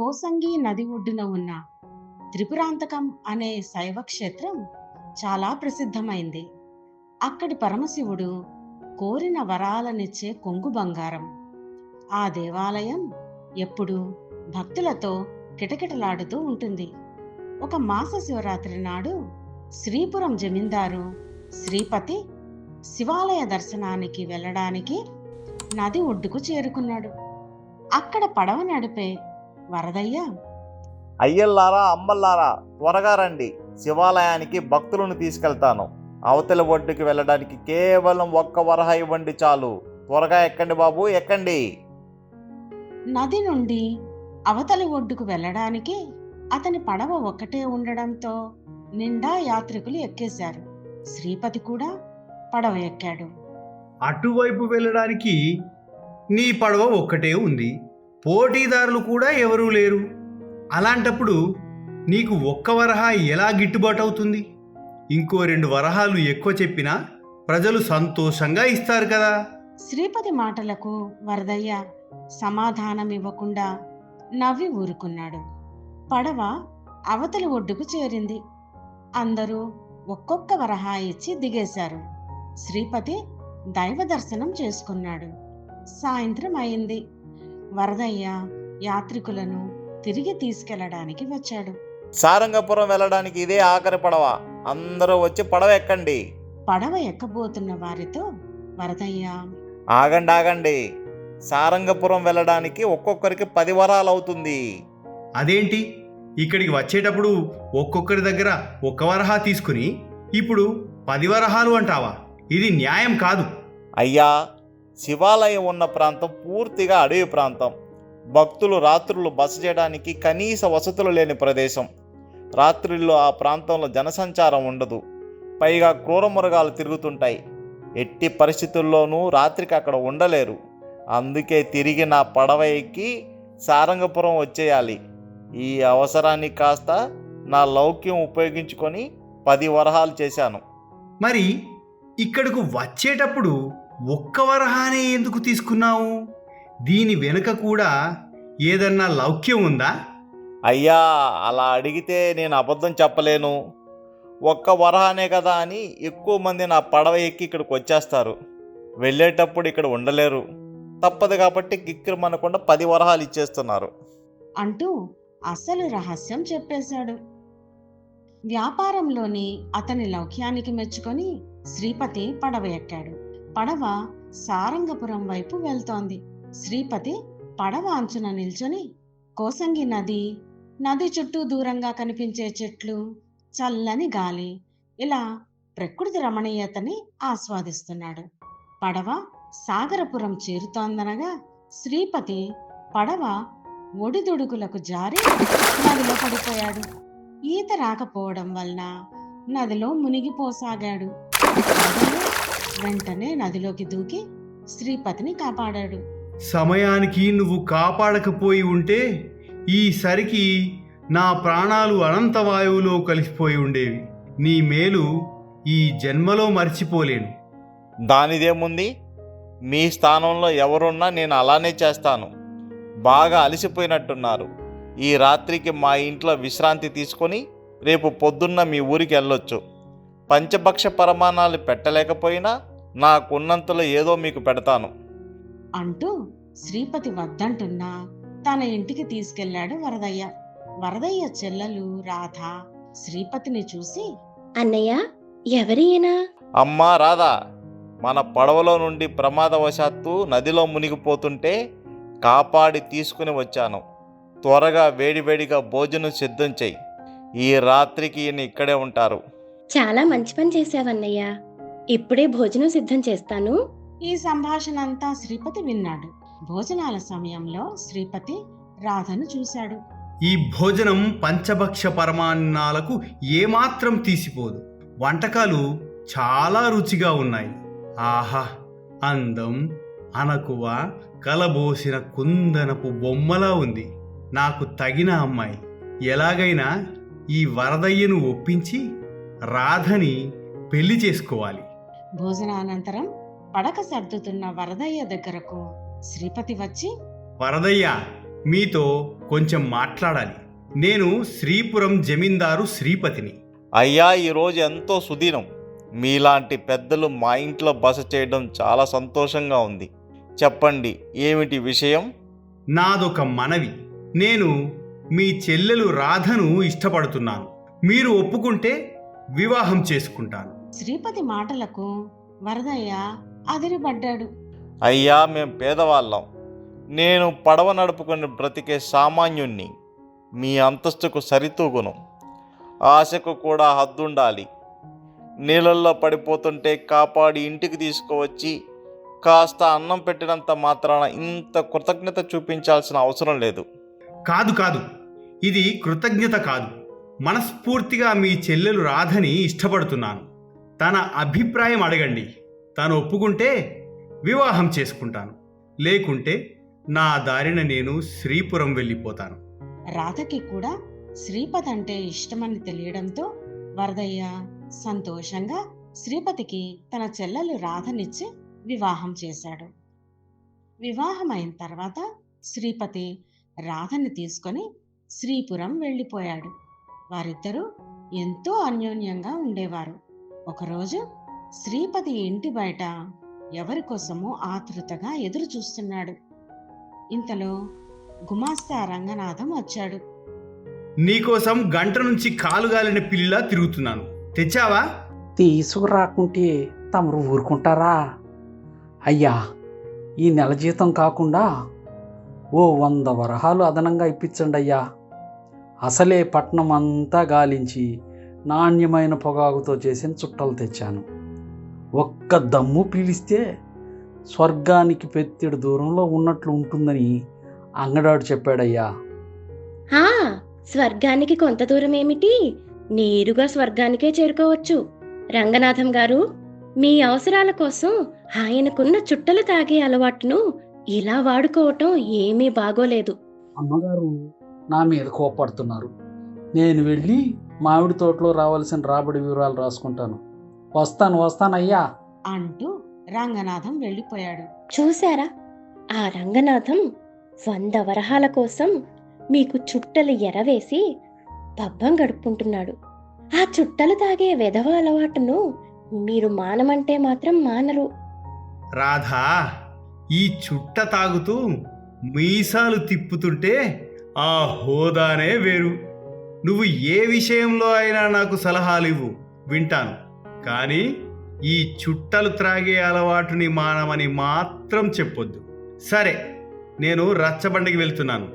కోసంగి నది ఒడ్డున ఉన్న త్రిపురాంతకం అనే శైవ క్షేత్రం చాలా ప్రసిద్ధమైంది. అక్కడి పరమశివుడు కోరిన వరాలనిచ్చే కొంగు బంగారం. ఆ దేవాలయం ఎప్పుడూ భక్తులతో కిటకిటలాడుతూ ఉంటుంది. ఒక మాస శివరాత్రి నాడు శ్రీపురం జమీందారు శ్రీపతి శివాలయ దర్శనానికి వెళ్ళడానికి నది ఒడ్డుకు చేరుకున్నాడు. అక్కడ పడవ నడిపే వరదయ్య? అయ్యల్లారా అమ్మల్లారా త్వరగా రండి. శివాలయానికి భక్తులను తీసుకెళ్తాను. అవతల ఒడ్డుకి వెళ్ళడానికి కేవలం ఒక్క వరహ ఇవ్వండి చాలు. త్వరగా ఎక్కండి బాబు ఎక్కండి. నది నుండి అవతలి ఒడ్డుకు వెళ్ళడానికి అతని పడవ ఒక్కటే ఉండడంతో నిండా యాత్రికులు ఎక్కేశారు. శ్రీపతి కూడా పడవ ఎక్కాడు. అటువైపు వెళ్ళడానికి నీ పడవ ఒక్కటే ఉంది. పోటీదారులు కూడా ఎవరూ లేరు. అలాంటప్పుడు నీకు ఒక్క వరహ ఎలా గిట్టుబాటు అవుతుంది? ఇంకో రెండు వరహాలు ఎక్కువ చెప్పినా ప్రజలు సంతోషంగా ఇస్తారు కదా. శ్రీపతి మాటలకు వరదయ్య సమాధానం ఇవ్వకుండా నవ్వి ఊరుకున్నాడు. పడవ అవతలి ఒడ్డుకు చేరింది. అందరూ ఒక్కొక్క వరహా ఇచ్చి దిగేశారు. శ్రీపతి దైవ దర్శనం చేసుకున్నాడు. సాయంత్రం అయింది. వరదయ్య యాత్రికులను తిరిగి తీసుకెళ్ళడానికి వచ్చాడు. సారంగపురం వెళ్ళడానికి ఇదే ఆఖరి పడవ. అందరూ వచ్చి పడవ ఎక్కండి. పడవ ఎక్కబోతున్న వారితో వరదయ్య ఆగండి ఆగండి. సారంగపురం వెళ్ళడానికి ఒక్కొక్కరికి పది వరాలు అవుతుంది. అదేంటి? ఇక్కడికి వచ్చేటప్పుడు ఒక్కొక్కరి దగ్గర ఒక్క వరహా తీసుకుని ఇప్పుడు పది వరహాలు అంటావా? ఇది న్యాయం కాదు. అయ్యా శివాలయం ఉన్న ప్రాంతం పూర్తిగా అడవి ప్రాంతం. భక్తులు రాత్రులు బస చేయడానికి కనీస వసతులు లేని ప్రదేశం. రాత్రిల్లో ఆ ప్రాంతంలో జనసంచారం ఉండదు. పైగా క్రూర మృగాలు తిరుగుతుంటాయి. ఎట్టి పరిస్థితుల్లోనూ రాత్రికి అక్కడ ఉండలేరు. అందుకే తిరిగి నా పడవ ఎక్కి సారంగపురం వచ్చేయాలి. ఈ అవసరాన్ని కాస్త నా లౌక్యం ఉపయోగించుకొని పది వరహాలు చేశాను. మరి ఇక్కడకు వచ్చేటప్పుడు ఒక్క వరహానే ఎందుకు తీసుకున్నావు? దీని వెనుక కూడా ఏదన్నా లౌక్యం ఉందా? అయ్యా అలా అడిగితే నేను అబద్ధం చెప్పలేను. ఒక్క వరహానే కదా అని ఎక్కువ మంది నా పడవ ఎక్కి ఇక్కడికి వచ్చేస్తారు. వెళ్ళేటప్పుడు ఇక్కడ ఉండలేరు. తప్పదు కాబట్టి కిక్కిరమనకుండా పది వరహాలు ఇచ్చేస్తున్నారు. అంటూ అసలు రహస్యం చెప్పేశాడు. వ్యాపారంలోని అతని లౌక్యానికి మెచ్చుకొని శ్రీపతి పడవ ఎక్కాడు. పడవ సారంగపురం వైపు వెళ్తోంది. శ్రీపతి పడవ అంచున నిల్చొని కోసంగి నది నది చుట్టూ దూరంగా కనిపించే చెట్లు చల్లని గాలి ఇలా ప్రకృతి రమణీయతని ఆస్వాదిస్తున్నాడు. పడవ సాగరపురం చేరుతోందనగా శ్రీపతి పడవ ఒడిదుడుకులకు జారి నదిలో పడిపోయాడు. ఈత రాకపోవడం వలన నదిలో మునిగిపోసాగాడు. వెంటనే నదిలోకి దూకి శ్రీపతిని కాపాడాడు. సమయానికి నువ్వు కాపాడకపోయి ఉంటే ఈసరికి నా ప్రాణాలు అనంత వాయువులో కలిసిపోయి ఉండేవి. నీ మేలు ఈ జన్మలో మర్చిపోలేను. దానిదేముంది? మీ స్థానంలో ఎవరున్నా నేను అలానే చేస్తాను. బాగా అలసిపోయినట్టున్నారు. ఈ రాత్రికి మా ఇంట్లో విశ్రాంతి తీసుకొని రేపు పొద్దున్న మీ ఊరికి వెళ్ళొచ్చు. పంచభక్ష పరమాణాలు పెట్టలేకపోయినా నాకున్నంతలో ఏదో మీకు పెడతాను. అంటూ శ్రీపతి వద్దంటున్నా తన ఇంటికి తీసుకెళ్ళాడు వరదయ్య. వరదయ్య చెల్లెలు రాధ శ్రీపతిని చూసి అన్నయ్య ఎవరియనా అమ్మా రాధా మన పడవలో నుండి ప్రమాదవశాత్తు నదిలో మునిగిపోతుంటే కాపాడి తీసుకుని వచ్చాను. త్వరగా వేడివేడిగా భోజనం సిద్ధం చెయ్యి. ఈ రాత్రికి ఈయన ఇక్కడే ఉంటారు. చాలా మంచి పని చేశావన్నయ్య. ఇప్పుడే భోజనం సిద్ధం చేస్తాను. ఈ సంభాషణ అంతా శ్రీపతి విన్నాడు. భోజనాల సమయంలో శ్రీపతి రాధను చూశాడు. ఈ భోజనం పంచభక్ష పరమాన్నాలకు ఏమాత్రం తీసిపోదు. వంటకాలు చాలా రుచిగా ఉన్నాయి. ఆహా! అందం అనకువ కలబోసిన కుందనపు బొమ్మలా ఉంది. నాకు తగిన అమ్మాయి. ఎలాగైనా ఈ వరదయ్యను ఒప్పించి రాధని పెళ్ళి చేసుకోవాలి. భోజనానంతరం పడక సర్దుతున్న వరదయ్య దగ్గరకు శ్రీపతి వచ్చి వరదయ్య మీతో కొంచెం మాట్లాడాలి. నేను శ్రీపురం జమీందారు శ్రీపతిని. అయ్యా ఈరోజు ఎంతో సుదీనం. మీలాంటి పెద్దలు మా ఇంట్లో బస చేయడం చాలా సంతోషంగా ఉంది. చెప్పండి ఏమిటి విషయం? నాదొక మనవి. నేను మీ చెల్లెలు రాధను ఇష్టపడుతున్నాను. మీరు ఒప్పుకుంటే వివాహం చేసుకుంటాను. శ్రీపతి మాటలకు వరదయ్య అదిరిపడ్డాడు. అయ్యా మేం పేదవాళ్ళం. నేను పడవ నడుపుకొని బ్రతికే సామాన్యుణ్ణి మీ అంతస్తుకు సరితూగును. ఆశకు కూడా హద్దుండాలి. నీళ్ళల్లో పడిపోతుంటే కాపాడి ఇంటికి తీసుకువచ్చి కాస్త అన్నం పెట్టినంత మాత్రాన ఇంత కృతజ్ఞత చూపించాల్సిన అవసరం లేదు. కాదు కాదు. ఇది కృతజ్ఞత కాదు. మనస్ఫూర్తిగా మీ చెల్లెలు రాధని ఇష్టపడుతున్నాను. తన అభిప్రాయం అడగండి. తను ఒప్పుకుంటే వివాహం చేసుకుంటాను. లేకుంటే నా దారిన నేను శ్రీపురం వెళ్ళిపోతాను. రాధకి కూడా శ్రీపతి అంటే ఇష్టమని తెలియడంతో వరదయ్య సంతోషంగా శ్రీపతికి తన చెల్లెలు రాధనిచ్చి వివాహం చేశాడు. వివాహం అయిన తర్వాత శ్రీపతి రాధని తీసుకొని శ్రీపురం వెళ్ళిపోయాడు. వారిద్దరూ ఎంతో అన్యోన్యంగా ఉండేవారు. ఒకరోజు శ్రీపతి ఇంటి బయట ఎవరి కోసమో ఆతృతగా ఎదురు చూస్తున్నాడు. ఇంతలో గుమాస్తా రంగనాథం వచ్చాడు. నీకోసం గంట నుంచి కాలుగాలిన పిల్లిలా తిరుగుతున్నాను. తెచ్చావా? తీసుకురాకుంటే తమరు ఊరుకుంటారా? అయ్యా ఈ నెల జీతం కాకుండా ఓ వంద వరహాలు అదనంగా ఇప్పించండి అయ్యా. అసలే పట్నం అంతా గాలించి నాణ్యమైన పొగాకుతో చేసిన చుట్టలు తెచ్చాను. ఒక్క దమ్ము పీలిస్తే స్వర్గానికి పెత్తెడు దూరంలో ఉన్నట్లు ఉంటుందని అంగడాడు చెప్పాడయ్యా. స్వర్గానికి కొంత దూరం ఏమిటి నేరుగా స్వర్గానికే చేరుకోవచ్చు. రంగనాథం గారు మీ అవసరాల కోసం ఆయనకున్న చుట్టలు తాగే అలవాటును ఇలా వాడుకోవటం ఏమీ బాగోలేదు. అమ్మగారు నా మీద కోపడుతున్నారు. నేను వెళ్ళి మామిడి తోటలో రావాల్సిన రాబడి వివరాలు రాసుకుంటాను. వస్తాను వస్తానయ్యా అంటూ రంగనాథం వెళ్ళిపోయాడు. చూశారా? ఆ రంగనాథం వంద వరహాల కోసం మీకు చుట్టలు ఎరవేసి పబ్బం గడుపుకుంటున్నాడు. ఆ చుట్టలు తాగే వెధవ అలవాటును మీరు మానమంటే మాత్రం మానరు. రాధా ఈ చుట్ట తాగుతూ మీసాలు తిప్పుతుంటే ఆ హోదానే వేరు. నువ్వు ఏ విషయంలో అయినా నాకు సలహాలు ఇవ్వు వింటాను. కానీ ఈ చుట్టలు త్రాగే అలవాటుని మానమని మాత్రం చెప్పొద్దు. సరే నేను రచ్చబండికి వెళ్తున్నాను.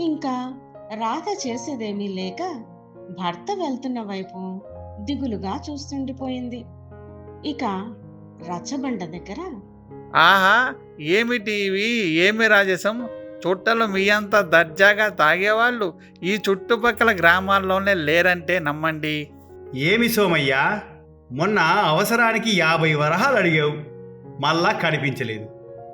ఇంకా రాధ చేసేదేమీ లేక భర్త వెళ్తున్న వైపు దిగులుగా చూస్తుండిపోయింది. ఇక రచ్చబండ దగ్గర ఆహా ఏమిటి ఇవి? ఏమి రాజసం? చుట్టలు మీ అంత దర్జాగా తాగేవాళ్ళు ఈ చుట్టుపక్కల గ్రామాల్లోనే లేరంటే నమ్మండి. ఏమి సోమయ్యా? మొన్న అవసరానికి యాభై వరహాలు అడిగావు. మళ్ళా కనిపించలేదు.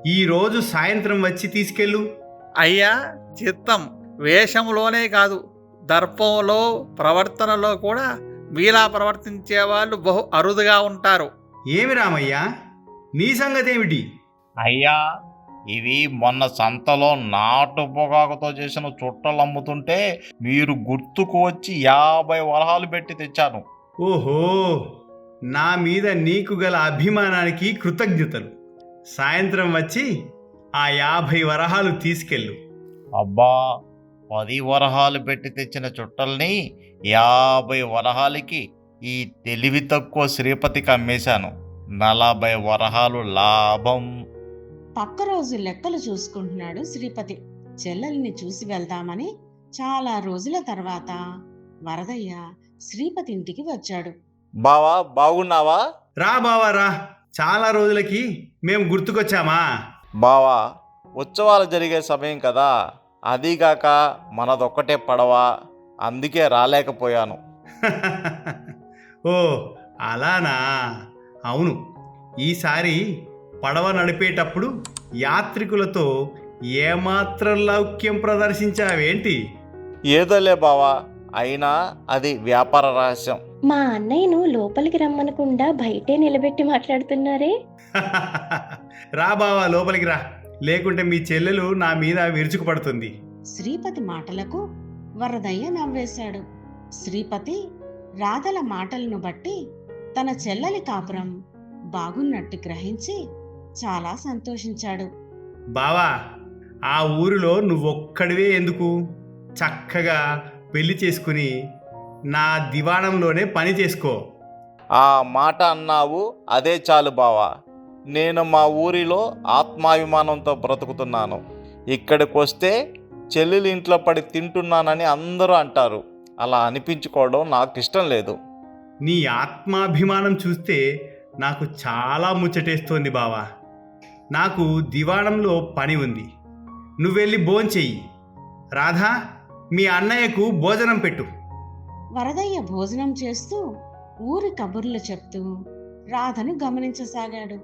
ఈరోజు సాయంత్రం వచ్చి తీసుకెళ్ళు. అయ్యా చిత్తం వేషంలోనే కాదు దర్పంలో ప్రవర్తనలో కూడా మీలా ప్రవర్తించే వాళ్ళు బహు అరుదుగా ఉంటారు. ఏమి రామయ్యా? నీ సంగతేమిటి? అయ్యా ఇవి మొన్న సంతలో నాటు పొగాకుతో చేసిన చుట్టలు అమ్ముతుంటే మీరు గుర్తుకు వచ్చి యాభై వరహాలు పెట్టి తెచ్చాను ఓహో నా మీద నీకు గల అభిమానానికి కృతజ్ఞతలు. సాయంత్రం వచ్చి ఆ యాభై వరహాలు తీసుకెళ్ళు. అబ్బా పది వరహాలు పెట్టి తెచ్చిన చుట్టల్ని యాభై వరహాలకి ఈ తెలివి తక్కువ శ్రీపతికి అమ్మేశాను. నలభై వరహాలు లాభం. పక్క రోజు లెక్కలు చూసుకుంటున్నాడు శ్రీపతి. చెల్లెల్ని చూసి వెళ్దామని చాలా రోజుల తర్వాత వరదయ్య శ్రీపతి ఇంటికి వచ్చాడు. బావా బాగున్నావా? రా బావా రా. చాలా రోజులకి మేము గుర్తుకొచ్చామా? బావా ఉత్సవాలు జరిగే సమయం కదా. అదీగాక మనదొక్కటే పడవ. అందుకే రాలేకపోయాను. ఓ అలానా? అవును. ఈసారి పడవ నడిపేటప్పుడు యాత్రికులతో ఏమాత్రం లౌక్యం ప్రదర్శించావేంటి? ఏదోలే బావా అయినా అది వ్యాపార రహస్యం. మా అన్నయ్యను లోపలికి రమ్మనకుండా బయటే నిలబెట్టి మాట్లాడుతున్నారే? రా బావా లోపలికి రా. లేకుంటే మీ చెల్లెలు నా మీద విరుచుకుపడుతుంది. శ్రీపతి మాటలకు వరదయ్య నవ్వేశాడు. శ్రీపతి రాధల మాటలను బట్టి తన చెల్లెలి కాపురం బాగున్నట్టు గ్రహించి చాలా సంతోషించాడు. బావా ఆ ఊరిలో నువ్వొక్కడివే ఎందుకు? చక్కగా పెళ్ళి చేసుకుని నా దివాణంలోనే పని చేసుకో. ఆ మాట అన్నావు అదే చాలు బావా. నేను మా ఊరిలో ఆత్మాభిమానంతో బ్రతుకుతున్నాను. ఇక్కడికి వస్తే చెల్లెలు ఇంట్లో పడి తింటున్నానని అందరూ అంటారు. అలా అనిపించుకోవడం నాకు ఇష్టం లేదు. నీ ఆత్మాభిమానం చూస్తే నాకు చాలా ముచ్చటేస్తోంది బావా. నాకు దివాణంలో పని ఉంది. నువ్వెళ్ళి భోంచెయ్యి రాధా మీ అన్నయ్యకు భోజనం పెట్టు. వరదయ్య భోజనం చేస్తూ ఊరి కబుర్లు చెప్తూ రాధను గమనించసాగాడు.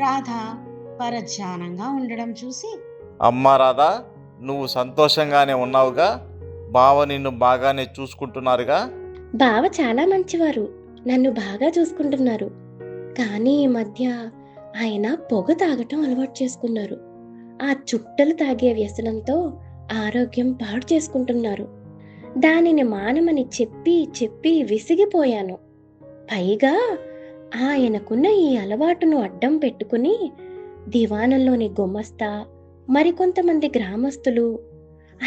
రాధ పరధ్యానంగా ఉండడం చూసి అమ్మా రాధా నువ్వు సంతోషంగానే ఉన్నావుగా? బావ నిన్ను బాగానే చూసుకుంటున్నారుగా? బావ చాలా మంచివారు. నన్ను బాగా చూసుకుంటున్నారు. కానీ ఈ మధ్య ఆయన పొగ తాగటం అలవాటు చేసుకున్నారు. ఆ చుట్టలు తాగే వ్యసనంతో ఆరోగ్యం పాడు చేసుకుంటున్నారు. దానిని మానమని చెప్పి చెప్పి విసిగిపోయాను. పైగా ఆయనకున్న ఈ అలవాటును అడ్డం పెట్టుకుని దివానంలోని గుమస్తా మరికొంతమంది గ్రామస్తులు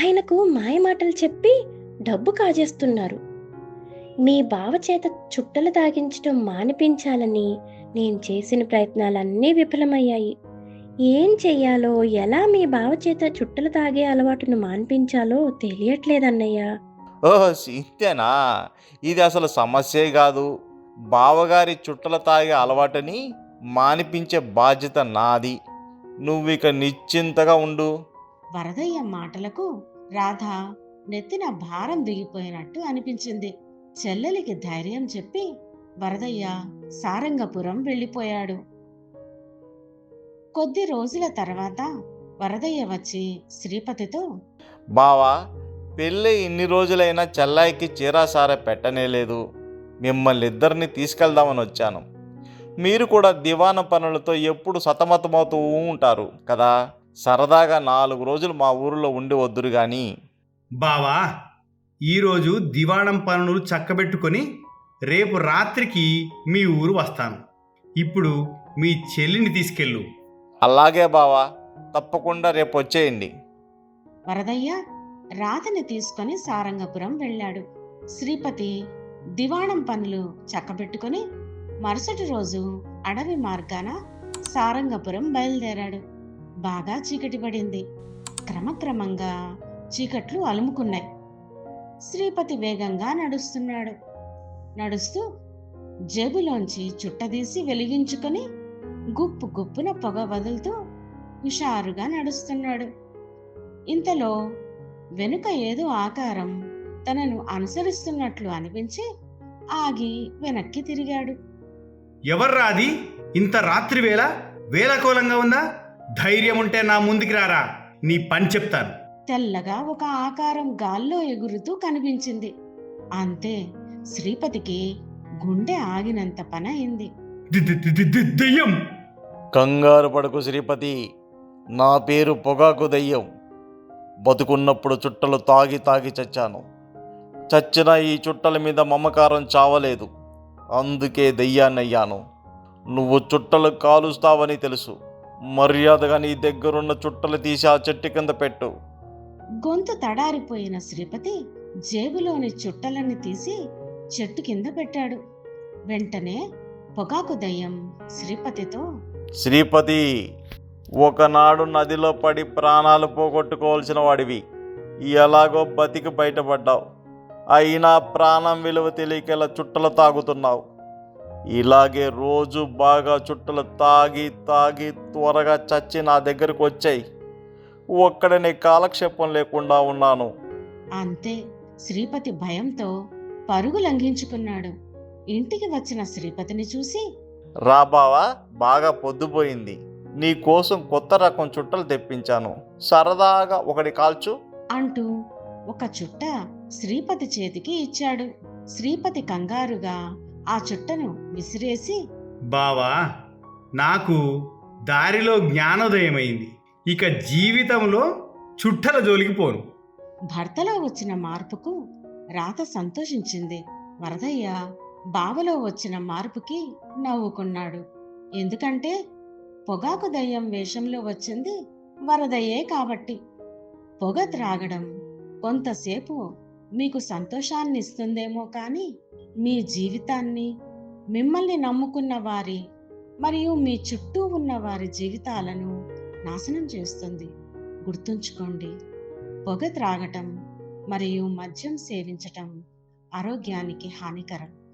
ఆయనకు మాయమాటలు చెప్పి డబ్బు కాజేస్తున్నారు. మీ బావ చేత చుట్టలు తాగించడం మానిపించాలని నేను చేసిన ప్రయత్నాలన్నీ విఫలమయ్యాయి. ఏం చెయ్యాలో ఎలా మీ బావ చేత చుట్టలు తాగే అలవాటును మాన్పించాలో తెలియట్లేదన్నయ్య. ఓహో ఇంతేనా? ఇది అసలు సమస్యే కాదు. బావగారి చుట్టల తాగే అలవాటుని మానిపించే బాధ్యత నాది. నువ్వు ఇక నిశ్చింతగా ఉండు. వరదయ్య మాటలకు రాధ నెత్తిన భారం దిగిపోయినట్టు అనిపించింది. చెల్లెలికి ధైర్యం చెప్పి వరదయ్య సారంగపురం వెళ్ళిపోయాడు. కొద్ది రోజుల తర్వాత వరదయ్య వచ్చి శ్రీపతితో బావా పెళ్ళి ఇన్ని రోజులైనా చెల్లాయికి చీరాసార పెట్టనేలేదు మిమ్మల్ని ఇద్దరిని తీసుకెళ్దామని వచ్చాను. మీరు కూడా దివాన పనులతో ఎప్పుడు సతమతమవుతూ ఉంటారు కదా? సరదాగా నాలుగు రోజులు మా ఊరిలో ఉండి వద్దురు కానీ బావా ఈరోజు దివాణం పనులు చక్కబెట్టుకొని రేపు రాత్రికి మీ ఊరు వస్తాను. ఇప్పుడు మీ చెల్లిని తీసుకెళ్ళు. అలాగే బావా తప్పకుండా రేపు వచ్చేయండి. వరదయ్య రాధని తీసుకొని సారంగపురం వెళ్ళాడు. శ్రీపతి దివాణం పనులు చక్కబెట్టుకొని మరుసటి రోజు అడవి మార్గాన సారంగపురం బయలుదేరాడు. బాగా చీకటి పడింది. క్రమక్రమంగా చీకట్లు అలుముకున్నాయి. శ్రీపతి వేగంగా నడుస్తున్నాడు. నడుస్తూ జేబులోంచి చుట్టదీసి వెలిగించుకొని గుప్పు గుప్పున పొగ వదులుతూ హుషారుగా నడుస్తున్నాడు. ఇంతలో వెనుక ఏదో ఆకారం తనను అనుసరిస్తున్నట్లు అనిపించి ఆగి వెనక్కి తిరిగాడు. ఎవర్రా అది? ఇంత రాత్రి వేళ? వేలకోలంగా ఉందా? ధైర్యం ఉంటే నా ముందుకి రారా. నీ పని చెప్తాను. తెల్లగా ఒక ఆకారం గాల్లో ఎగురుతూ కనిపించింది. అంతే శ్రీపతికి గుండె ఆగినంత పని అయింది. ది- ది- ది- ది- ది- దెయ్యం! కంగారు పడకు శ్రీపతి నా పేరు పొగాకు దయ్యం. బతుకున్నప్పుడు చుట్టలు తాగి తాగి చచ్చాను. చచ్చిన ఈ చుట్టల మీద మమకారం చావలేదు. అందుకే దయ్యాన్నయ్యాను. నువ్వు చుట్టలు కాలుస్తావని తెలుసు. మర్యాదగా నీ దగ్గరున్న చుట్టలు తీసి ఆ చెట్టు కింద పెట్టు. గొంతు తడారిపోయిన శ్రీపతి జేబులోని చుట్టలన్నీ తీసి చెట్టు కింద పెట్టాడు. వెంటనే పొగాకు దయ్యం శ్రీపతితో శ్రీపతి ఒకనాడు నదిలో పడి ప్రాణాలు పోగొట్టుకోవాల్సిన వాడివి. ఎలాగో బతికి బయటపడ్డావు. అయినా ప్రాణం విలువ తెలియకేలా చుట్టలు తాగుతున్నావు. ఇలాగే రోజు బాగా చుట్టలు తాగి తాగి త్వరగా చచ్చి నా దగ్గరకు వచ్చాయి. ఒక్కడనే కాలక్షేపం లేకుండా ఉన్నాను. అంతే. శ్రీపతి భయంతో పరుగు లంఘించుకున్నాడు. ఇంటికి వచ్చిన శ్రీపతిని చూసి రాబావా బాగా పొద్దుపోయింది. నీ కోసం కొత్త రకం చుట్టలు తెప్పించాను. సరదాగా ఒకటి కాల్చు. అంటూ ఒక చుట్ట శ్రీపతి చేతికి ఇచ్చాడు. శ్రీపతి కంగారుగా ఆ చుట్టను విసిరేసి బావా నాకు దారిలో జ్ఞానోదయమైంది. ఇక జీవితంలో చుట్టల జోలికి పోను. భర్తలో వచ్చిన మార్పుకు రాత సంతోషించింది. వరదయ్య బావలో వచ్చిన మార్పుకి నవ్వుకున్నాడు. ఎందుకంటే పొగాకు దయ్యం వేషంలో వచ్చింది వరదయ్యే కాబట్టి. పొగ త్రాగడం కొంతసేపు మీకు సంతోషాన్ని ఇస్తుందేమో కానీ మీ జీవితాన్ని మిమ్మల్ని నమ్ముకున్న వారి మరియు మీ చుట్టూ ఉన్న వారి జీవితాలను నాశనం చేస్తుంది. గుర్తుంచుకోండి పొగ త్రాగటం మరియు మద్యం సేవించటం ఆరోగ్యానికి హానికరం.